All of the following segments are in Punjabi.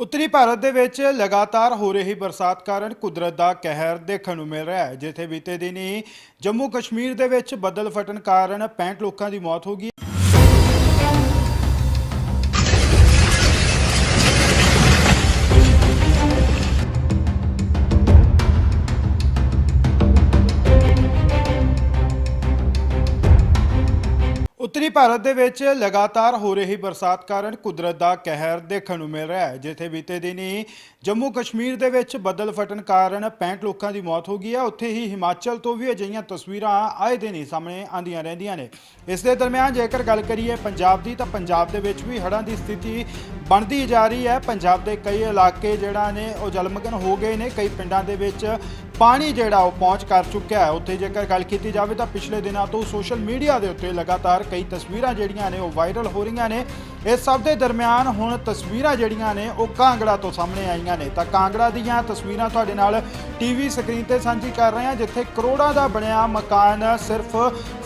ਉੱਤਰੀ ਭਾਰਤ ਦੇ ਵਿੱਚ ਲਗਾਤਾਰ ਹੋ ਰਹੀ ਬਰਸਾਤ ਕਾਰਨ ਕੁਦਰਤ ਦਾ ਕਹਿਰ ਦੇਖਣ ਨੂੰ ਮਿਲ ਰਿਹਾ ਹੈ। ਜਿੱਥੇ ਬੀਤੇ ਦਿਨੀ ਜੰਮੂ ਕਸ਼ਮੀਰ ਦੇ ਵਿੱਚ ਬੱਦਲ ਫਟਣ ਕਾਰਨ 65 ਲੋਕਾਂ ਦੀ ਮੌਤ ਹੋ ਗਈ। ਉੱਤਰੀ ਭਾਰਤ ਦੇ ਵਿੱਚ ਲਗਾਤਾਰ ਹੋ ਰਹੀ ਬਰਸਾਤ ਕਾਰਨ ਕੁਦਰਤ ਦਾ ਕਹਿਰ ਦੇਖਣ ਨੂੰ ਮਿਲ ਰਿਹਾ ਹੈ। ਜਿੱਥੇ ਬੀਤੇ ਦਿਨੀ ਜੰਮੂ ਕਸ਼ਮੀਰ ਦੇ ਵਿੱਚ ਬੱਦਲ ਫਟਣ ਕਾਰਨ 65 ਲੋਕਾਂ ਦੀ ਮੌਤ ਹੋ ਗਈ ਹੈ। ਉੱਥੇ ਹੀ ਹਿਮਾਚਲ ਤੋਂ ਵੀ ਅਜਿਹੀਆਂ ਤਸਵੀਰਾਂ ਆਏ ਦਿਨ ਹੀ ਸਾਹਮਣੇ ਆਉਂਦੀਆਂ ਰਹਿੰਦੀਆਂ ਨੇ। ਇਸ ਦੇ ਦਰਮਿਆਨ ਜੇਕਰ ਗੱਲ ਕਰੀਏ ਪੰਜਾਬ ਦੀ ਤਾਂ ਪੰਜਾਬ ਦੇ ਵਿੱਚ ਵੀ ਹੜ੍ਹਾਂ ਦੀ ਸਥਿਤੀ ਬਣਦੀ ਜਾ ਰਹੀ ਹੈ। ਪੰਜਾਬ ਦੇ ਕਈ ਇਲਾਕੇ ਜਿਹੜਾ ਨੇ, ਉਹ ਜਲਮਗਨ ਹੋ ਗਏ ਨੇ। ਕਈ ਪਿੰਡਾਂ ਦੇ ਵਿੱਚ ਪਾਣੀ ਜਿਹੜਾ, ਉਹ ਪਹੁੰਚ ਕਰ ਚੁੱਕਿਆ ਹੈ। ਉੱਥੇ ਜੇਕਰ ਗੱਲ ਕੀਤੀ ਜਾਵੇ ਤਾਂ ਪਿਛਲੇ ਦਿਨਾਂ ਤੋਂ ਸੋਸ਼ਲ ਮੀਡੀਆ ਦੇ ਉੱਤੇ ਲਗਾਤਾਰ ਕਈ ਤਸਵੀਰਾਂ ਜਿਹੜੀਆਂ ਨੇ, ਉਹ ਵਾਇਰਲ ਹੋ ਰਹੀਆਂ ਨੇ। ਇਸ ਸਭ ਦੇ ਦਰਮਿਆਨ ਹੁਣ ਤਸਵੀਰਾਂ ਜਿਹੜੀਆਂ ਨੇ, ਉਹ ਕਾਂਗੜਾ ਤੋਂ ਸਾਹਮਣੇ ਆਈਆਂ ਨੇ। ਤਾਂ ਕਾਂਗੜਾ ਦੀਆਂ ਤਸਵੀਰਾਂ ਤੁਹਾਡੇ ਨਾਲ ਟੀਵੀ ਸਕਰੀਨ ਤੇ ਸਾਂਝੀ ਕਰ ਰਹੇ ਹਾਂ, ਜਿੱਥੇ ਕਰੋੜਾਂ ਦਾ ਬਣਿਆ ਮਕਾਨ ਸਿਰਫ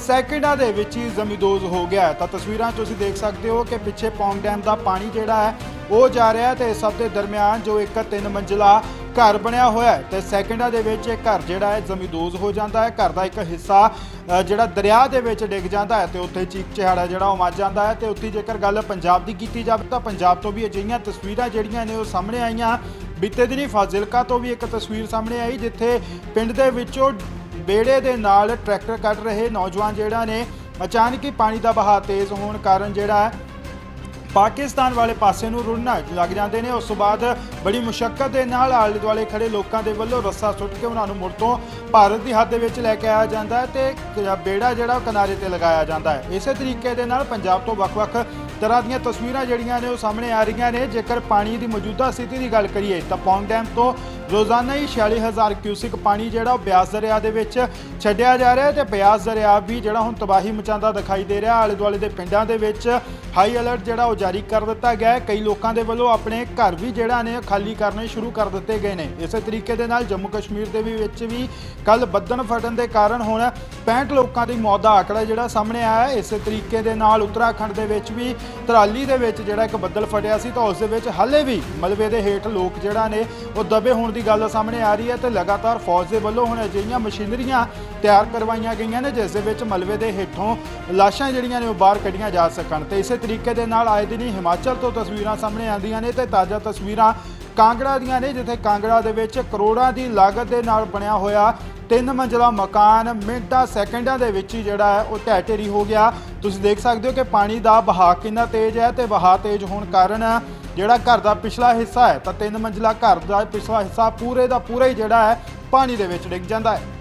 ਸੈਕਿੰਡਾਂ ਦੇ ਵਿੱਚ ਹੀ ਜ਼ਮੀਦੋਜ਼ ਹੋ ਗਿਆ ਤਾਂ ਤਸਵੀਰਾਂ 'ਚ ਤੁਸੀਂ ਦੇਖ ਸਕਦੇ ਹੋ ਕਿ ਪਿੱਛੇ ਪੌਂਗ ਡੈਮ ਦਾ ਪਾਣੀ ਜਿਹੜਾ ਹੈ ਉਹ ਜਾ ਰਿਹਾ ਹੈ ਤੇ ਇਸ ਸਭ ਦੇ ਦਰਮਿਆਨ ਜੋ ਇੱਕ ਤਿੰਨ ਮੰਜ਼ਿਲਾ ਘਰ ਬਣਿਆ ਹੋਇਆ ਹੈ ਤੇ ਸੈਕਿੰਡਾਂ ਦੇ ਵਿੱਚ ਇਹ ਘਰ ਜਿਹੜਾ ਹੈ ਜ਼ਮੀਦੋਜ਼ ਹੋ ਜਾਂਦਾ ਹੈ। ਘਰ ਦਾ ਇੱਕ ਹਿੱਸਾ ਜਿਹੜਾ ਦਰਿਆ ਦੇ ਵਿੱਚ ਡਿੱਗ ਜਾਂਦਾ ਹੈ ਤੇ ਉੱਥੇ ਚੀਕ ਚਿਹਾੜਾ ਜਿਹੜਾ ਉਹ ਮੱਚ ਜਾਂਦਾ ਹੈ ਤੇ ਉੱਥੇ ਜੇਕਰ ਗੱਲ ਪੰਜਾਬ ਦੀ ਕੀਤੀ ਜਾਵੇ ਤਾਂ ਪੰਜਾਬ ਤੋਂ ਵੀ ਅਜਿਹੀਆਂ ਤਸਵੀਰਾਂ ਜਿਹੜੀਆਂ ਨੇ ਉਹ ਸਾਹਮਣੇ ਆਈਆਂ। ਬੀਤੇ ਦਿਨੀ ਫਾਜ਼ਿਲਕਾ ਤੋਂ ਵੀ ਇੱਕ ਤਸਵੀਰ ਸਾਹਮਣੇ ਆਈ ਜਿੱਥੇ ਪਿੰਡ ਦੇ ਵਿੱਚੋਂ ਬੇੜੇ ਦੇ ਨਾਲ ਟਰੈਕਟਰ ਕੱਢ ਰਹੇ ਨੌਜਵਾਨ ਜਿਹੜਾ ਨੇ ਅਚਾਨਕ ਹੀ ਪਾਣੀ ਦਾ ਬਹਾਅ ਤੇਜ਼ ਹੋਣ ਕਾਰਨ ਜਿਹੜਾ ਹੈ ਪਾਕਿਸਤਾਨ ਵਾਲੇ ਪਾਸੇ ਨੂੰ ਰੁੜਨਾ ਲੱਗ ਜਾਂਦੇ ਨੇ। ਉਸ ਤੋਂ ਬਾਅਦ ਬੜੀ ਮੁਸ਼ਕਲ ਦੇ ਨਾਲ ਆਲੇ ਦੁਆਲੇ ਖੜੇ ਲੋਕਾਂ ਦੇ ਵੱਲੋਂ ਰੱਸਾ ਸੁੱਟ ਕੇ ਉਹਨਾਂ ਨੂੰ ਮੁੜ ਤੋਂ ਭਾਰਤ ਦੀ ਹੱਦ ਦੇ ਵਿੱਚ ਲੈ ਕੇ ਆਇਆ ਜਾਂਦਾ ਹੈ ਤੇ ਬੇੜਾ ਜਿਹੜਾ ਉਹ ਕਿਨਾਰੇ ਤੇ ਲਗਾਇਆ ਜਾਂਦਾ ਹੈ। ਇਸੇ ਤਰੀਕੇ ਦੇ ਨਾਲ ਪੰਜਾਬ ਤੋਂ ਵੱਖ-ਵੱਖ ਤਰ੍ਹਾਂ ਦੀਆਂ ਤਸਵੀਰਾਂ ਜਿਹੜੀਆਂ ਨੇ ਉਹ ਸਾਹਮਣੇ ਆ ਰਹੀਆਂ ਨੇ। ਜੇਕਰ ਪਾਣੀ ਦੀ ਮੌਜੂਦਾ ਸਥਿਤੀ ਦੀ ਗੱਲ ਕਰੀਏ ਤਾਂ ਪੌਂਗ ਡੈਮ ਤੋਂ ਰੋਜ਼ਾਨਾ ਹੀ 46000 ਕਿਊਸਿਕ ਪਾਣੀ ਜਿਹੜਾ ਉਹ ਬਿਆਸ ਦਰਿਆ ਦੇ ਵਿੱਚ ਛੱਡਿਆ ਜਾ ਰਿਹਾ ਹੈ ਤੇ ਬਿਆਸ ਦਰਿਆ ਵੀ ਜਿਹੜਾ ਹੁਣ ਤਬਾਹੀ ਮਚਾਉਂਦਾ ਦਿਖਾਈ ਦੇ ਰਿਹਾ। ਆਲੇ ਦੁਆਲੇ ਦੇ ਪਿੰਡਾਂ ਦੇ ਵਿੱਚ ਹਾਈ ਅਲਰਟ ਜਿਹੜਾ ਉਹ ਜਾਰੀ ਕਰ ਦਿੱਤਾ ਗਿਆ ਹੈ। ਕਈ ਲੋਕਾਂ ਦੇ ਵੱਲੋਂ ਆਪਣੇ ਘਰ ਵੀ ਜਿਹੜਾ ਨੇ ਉਹ ਖਾਲੀ ਕਰਨੇ ਸ਼ੁਰੂ ਕਰ ਦਿੱਤੇ ਗਏ ਨੇ। ਇਸੇ ਤਰੀਕੇ ਦੇ ਨਾਲ ਜੰਮੂ ਕਸ਼ਮੀਰ ਦੇ ਵੀ ਵਿੱਚ ਵੀ ਕੱਲ ਬੱਦਲ ਫਟਣ ਦੇ ਕਾਰਨ ਹੁਣ 65 ਲੋਕਾਂ ਦੀ ਮੌਤ ਦਾ ਆંકੜਾ ਜਿਹੜਾ ਸਾਹਮਣੇ ਆਇਆ ਹੈ। ਇਸੇ ਤਰੀਕੇ ਦੇ ਨਾਲ ਉੱਤਰਾਖੰਡ ਦੇ ਵਿੱਚ ਵੀ ਤਰਾਲੀ ਦੇ ਵਿੱਚ ਜਿਹੜਾ ਇੱਕ ਬੱਦਲ ਫਟਿਆ ਸੀ ਤਾਂ ਉਸ ਦੇ ਵਿੱਚ ਹਾਲੇ ਵੀ ਮਲਬੇ ਦੇ ਹੇਠ ਲੋਕ ਜਿਹੜਾ ਨੇ ਉਹ ਦਬੇ ਹੋਣ ਦੀ ਗੱਲ ਸਾਹਮਣੇ ਆ ਰਹੀ ਹੈ ਤੇ ਲਗਾਤਾਰ ਫੌਜ ਦੇ ਵੱਲੋਂ ਹੁਣ ਅਜਿਹੀਆਂ ਮਸ਼ੀਨਰੀਆਂ ਤਿਆਰ ਕਰਵਾਈਆਂ ਗਈਆਂ ਨੇ, ਜਿਸ ਦੇ ਵਿੱਚ ਮਲਬੇ ਦੇ ਹੇਠੋਂ ਲਾਸ਼ਾਂ ਜਿਹੜੀਆਂ ਨੇ ਉਹ ਬਾਹਰ ਕੱਢੀਆਂ ਜਾ ਸਕਣ ਤੇ ਇਸੇ ਤਰੀਕੇ ਦੇ ਨਾਲ ਆਏ ਦਿਨ ਹੀ ਹਿਮਾਚਲ ਤੋਂ ਤਸਵੀਰਾਂ ਸਾਹਮਣੇ ਆਉਂਦੀਆਂ ਨੇ ਤੇ ਤਾਜ਼ਾ ਤਸਵੀਰਾਂ ਕਾਂਗੜਾ ਦੀਆਂ ਨੇ, ਜਿੱਥੇ ਕਾਂਗੜਾ ਦੇ ਵਿੱਚ ਕਰੋੜਾਂ ਦੀ ਲਾਗਤ ਦੇ ਨਾਲ ਬਣਿਆ ਹੋਇਆ ਤਿੰਨ ਮੰਜ਼ਲਾ ਮਕਾਨ ਮਿੰਟਾਂ ਸੈਕਿੰਡਾਂ ਦੇ ਵਿੱਚ ਹੀ ਜਿਹੜਾ ਹੈ ਉਹ ਢਹਿ ਢੇਰੀ ਹੋ ਗਿਆ। ਤੁਸੀਂ ਦੇਖ ਸਕਦੇ ਹੋ ਕਿ ਪਾਣੀ ਦਾ ਵਹਾਅ ਕਿੰਨਾ ਤੇਜ਼ ਹੈ ਤੇ ਵਹਾਅ ਤੇਜ਼ ਹੋਣ ਕਾਰਨ ਜਿਹੜਾ ਘਰ ਦਾ ਪਿਛਲਾ ਹਿੱਸਾ ਹੈ ਤਾਂ ਤਿੰਨ ਮੰਜ਼ਲਾ ਘਰ ਦਾ ਪਿਛਲਾ ਹਿੱਸਾ ਪੂਰੇ ਦਾ ਪੂਰਾ ਹੀ ਜਿਹੜਾ ਹੈ ਪਾਣੀ ਦੇ ਵਿੱਚ ਡਿੱਗ ਜਾਂਦਾ ਹੈ।